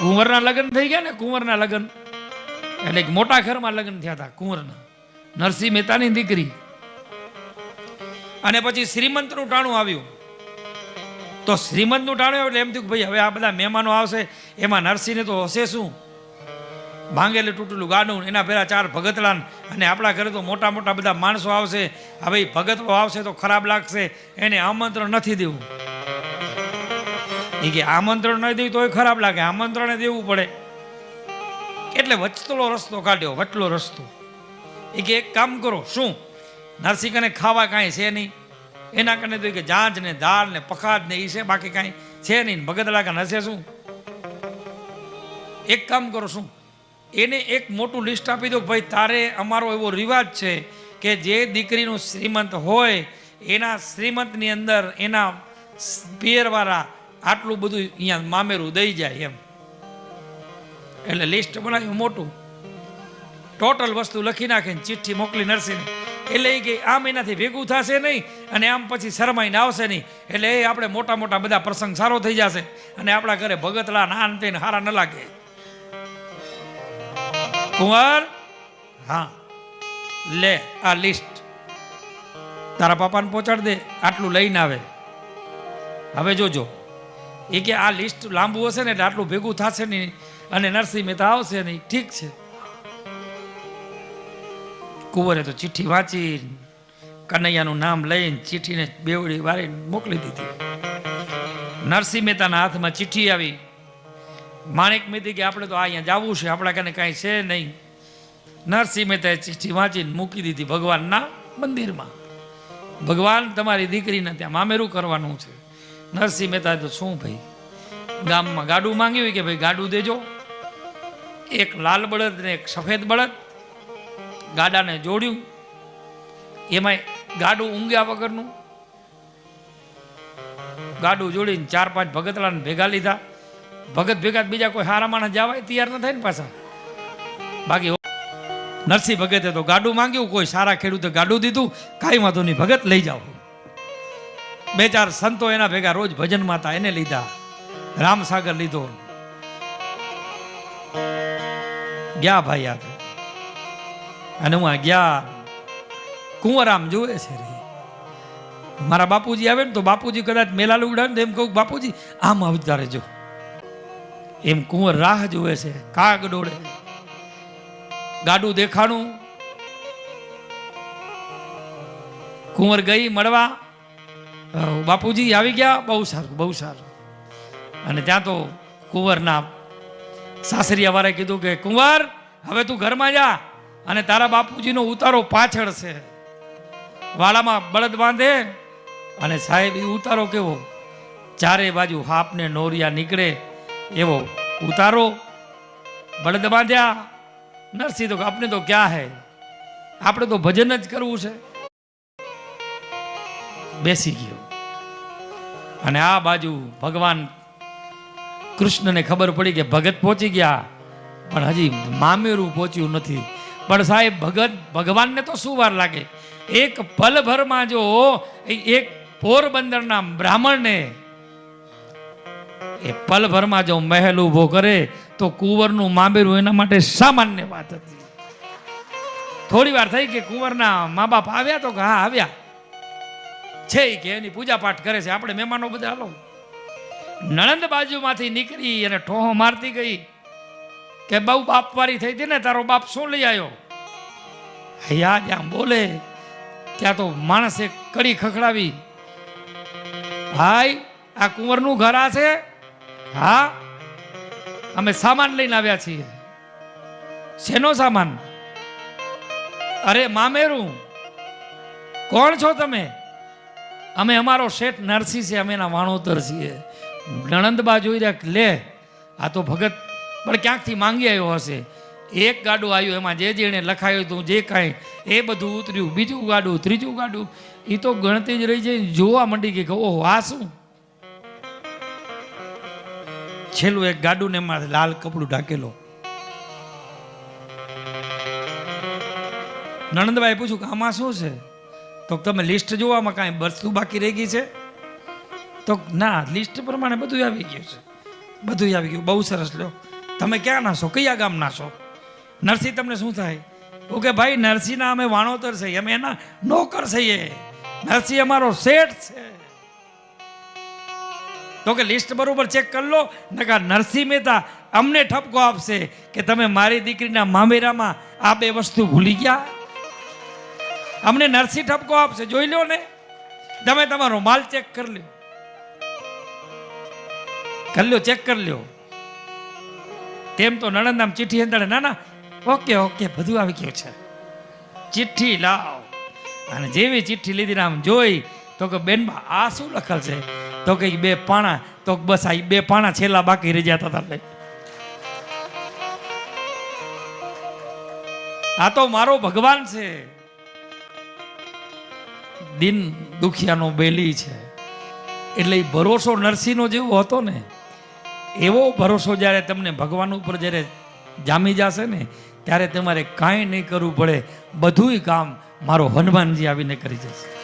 કુંવરના લગ્ન થઈ ગયા ને કુંવરના લગ્ન. એટલે એક મોટા ઘરમાં લગ્ન થયા હતા કુંવરના. નરસિંહ મહેતાની દીકરી. અને પછી શ્રીમંતનું ટાણું આવ્યું. તો શ્રીમંતનું ટાણું એટલે એમ થયું કે ભાઈ હવે આ બધા મહેમાનો આવશે, એમાં નરસિંહને તો હશે શું? ભાંગેલું તૂટેલું ગાડું, એના પહેલા ચાર ભગતલાન અને આપણા ઘરે તો મોટા મોટા બધા માણસો આવશે. હવે ભગતલો આવશે તો ખરાબ લાગશે, એને આમંત્રણ નથી દેવું. એ કે આમંત્રણ ન દેવું તોય ખરાબ લાગે. આમંત્રણે દેવું પડે. એટલે વચતલો રસ્તો કાઢ્યો વચલો રસ્તો. એ કે એક કામ કરો, શું? નરસિંહને ખાવા કાંઈ છે નહીં. એના કને તો કે જાંજ ને દાળ ને પખાદ ને એ છે, બાકી કાંઈ છે નહીં. ભગત લાગે હશે શું? એક કામ કરો, શું? એને એક મોટું લિસ્ટ આપી દો, ભાઈ, તારે અમારો એવો રિવાજ છે કે જે દીકરીનું શ્રીમંત હોય, એના શ્રીમંતની અંદર એના પિયરવાળા આટલું બધું અહીંયા મામેરું દઈ જાય એમ. એટલે લિસ્ટ બનાવ્યું મોટું. ટોટલ વસ્તુ લખી નાખીને ચિઠ્ઠી મોકલી નરસિંહને. એટલે એ કે આ મહિનાથી ભેગું થશે નહીં અને આમ પછી શરમાઈને આવશે નહીં. એટલે એ આપણે મોટા મોટા બધા પ્રસંગ સારો થઈ જશે અને આપણા ઘરે ભગતલા નાન થઈને હારા ન લાગે. કુંવર? હા. લે, આ લિસ્ટ. તારા પાપાને પહોંચાડ દે. આટલું લઈને આવે. હવે જોજો. એ કે આ લિસ્ટ લાંબુ હશે ને આટલું ભેગું થશે નહીં અને નરસિંહ મહેતા આવશે નહીં. ઠીક છે. કુંવરે તો ચિઠ્ઠી વાંચી કનૈયાનું નામ લઈને ચિઠ્ઠીને બેવડી વારી મોકલી દીધી. નરસિંહ મહેતાના હાથમાં ચિઠ્ઠી આવી. માણેક મેથી કે આપણે તો અહીંયા જવું છે, આપણા કને કાંઈ છે નહીં. નરસિંહ મહેતાએ ચિઠ્ઠી વાંચીને મૂકી દીધી ભગવાનના મંદિરમાં. ભગવાન તમારી દીકરીને ત્યાં મામેરું કરવાનું છે. નરસિંહ મહેતા તો શું ભાઈ? ગામમાં ગાડું માંગ્યું કે ભાઈ ગાડું દેજો? એક લાલ બળદ ને એક સફેદ બળદ ગાડાને જોડ્યું. એમાંય ગાડું ઊંઘ્યા વગરનું. ગાડું જોડીને ચાર પાંચ ભગતલાને ભેગા લીધા. ભગત ભેગા બીજા કોઈ હારા માણસ જવાય તૈયાર ન થાય ને પાછા. બાકી નરસિંહ ભગતે તો ગાડું માંગ્યું, કોઈ સારા ખેડૂતે ગાડું દીધું. કાંઈ વાંધો નહીં, ભગત લઈ જાઓ. બે ચાર સંતો એના ભેગા રોજ ભજનમાં હતા એને લીધા, રામસાગર લીધો. ગયા ભાઈ આ તો. અને હું આ ગયા, કુંવરામ જુએ છે મારા બાપુજી આવે ને તો બાપુજી કદાચ મેલા ઉડાવે ને એમ કહું બાપુજી, આમ અવતારે જો. એમ કુંવર રાહ જુએ છે, કાગ ડોળે. ગાડું દેખાણું. કુંવર ગઈ મળવા બાપુજી આવી ગયા? બહુ સારું બહુ સારું. અને ત્યાં તો કુંવરના સાસરિયા વાળાએ કીધું કે, કુંવર, હવે તું ઘરમાં જા અને તારા બાપુજીનો ઉતારો પાછળ છે. વાડામાં બળદ બાંધે અને સાહેબ એ ઉતારો કેવો? ચારે બાજુ હાપને નોરિયા નીકળે એવો ઉતારો. બળદ બાંધ્યા. નરસિંહ તો આપણે તો ક્યાં હે? આપણે તો ભજન જ કરવું છે. બેસી ગયો. અને આ બાજુ ભગવાન કૃષ્ણને ખબર પડી કે ભગત પહોંચી ગયા. પણ હજી મામેરું પહોંચ્યું નથી. પણ સાહેબ, ભગત, ભગવાનને તો શું વાર લાગે? એક પલભરમાં જો એક પોરબંદરના બ્રાહ્મણને એ પલભરમાં જો મહેલ ઊભો કરે, તો કુંવરનું મામેરું એના માટે સામાન્ય વાત હતી. થોડી વાર થઈ કે કુંવરના મા બાપ આવ્યા તો કે હા, આવ્યા. છે કે એની પૂજા પાઠ કરે છે. આપણે મહેમાનો બધા હાલો. નણંદ બાજુમાંથી નીકળી અને ઠોહો મારતી ગઈ કે બહુ બાપવારી થઈ હતી ને, તારો બાપ શું લઈ આવ્યો હૈયા, આમ બોલે, ત્યાં તો માણસે કડી ખખડાવી. ભાઈ, આ કુંવરનું ઘર આ છે? હા, અમે સામાન લઈને આવ્યા છીએ. શેનો સામાન? અરે, મામેરું. કોણ છો તમે? અમે અમારો શેઠ નરસિંહ છે, અમે એના વાણોતર છીએ. નણંદબા જોઈ રહ્યા લે, આ તો ભગત પણ ક્યાંકથી માંગી આવ્યો હશે? એક ગાડું આવ્યું, એમાં જે જેણે લખાયું હતું, જે કાંઈ, એ બધું ઉતર્યું, બીજું ગાડું, ત્રીજું ગાડું. એ તો ગણતી જ રહી છે જોવા માંડી ગઈ કે, ઓહો, આ શું? છેલ્લું એક ગાડું ને એમાં લાલ કપડું ઢાકેલો. નણંદબાઈ પૂછ્યું કે, આમાં શું છે? તો તમે લિસ્ટ જોવામાં કાંઈ વસ્તુ બાકી રહી ગઈ છે? તો ના, લિસ્ટ પ્રમાણે બધું આવી ગયું છે. બધું આવી ગયું. બહુ સરસ લો તમે ક્યાં ના છો કયા ગામના છો નરસિંહ, તમને શું થાય? ઓકે ભાઈ, નરસિંહના અમે વાણોતર છીએ. અમે એના નોકર છીએ. નરસિંહ અમારો શેઠ છે. તો કે લિસ્ટ બરોબર ચેક કરી લો. નકા નરસિંહ મહેતા અમને ઠપકો આપશે કે તમે મારી દીકરીના મામેરામાં આ બે વસ્તુ ભૂલી ગયા. અમને નરસિંહ ઠપકો આપશે, જોઈ લો ને. તમે તમારો માલ ચેક કરી લ્યો. કરી લ્યો ચેક કરી લ્યો. તેમ તો નણંદ આમ ચિઠ્ઠી અંદાડે ના ના, ઓકે ઓકે, બધું આવી ગયું છે. ચિઠ્ઠી લાવ. અને જેવી ચિઠ્ઠી લીધી આમ જોઈ, તો કે બેનમાં આ શું લખેલ છે? તો કે બે પાણા, તો બસ આ બે પાણા છેલ્લા બાકી રહી જતા હતા આ તો મારો ભગવાન છે. દિન દુખિયાનો બેલી છે. એટલે એ ભરોસો નરસિંહનો જેવો હતો ને, એવો ભરોસો જ્યારે તમને ભગવાન ઉપર જ્યારે જામી જશે ને, ત્યારે તમારે કાંઈ નહીં કરવું પડે. બધુંય કામ મારો હનુમાનજી આવીને કરી જશે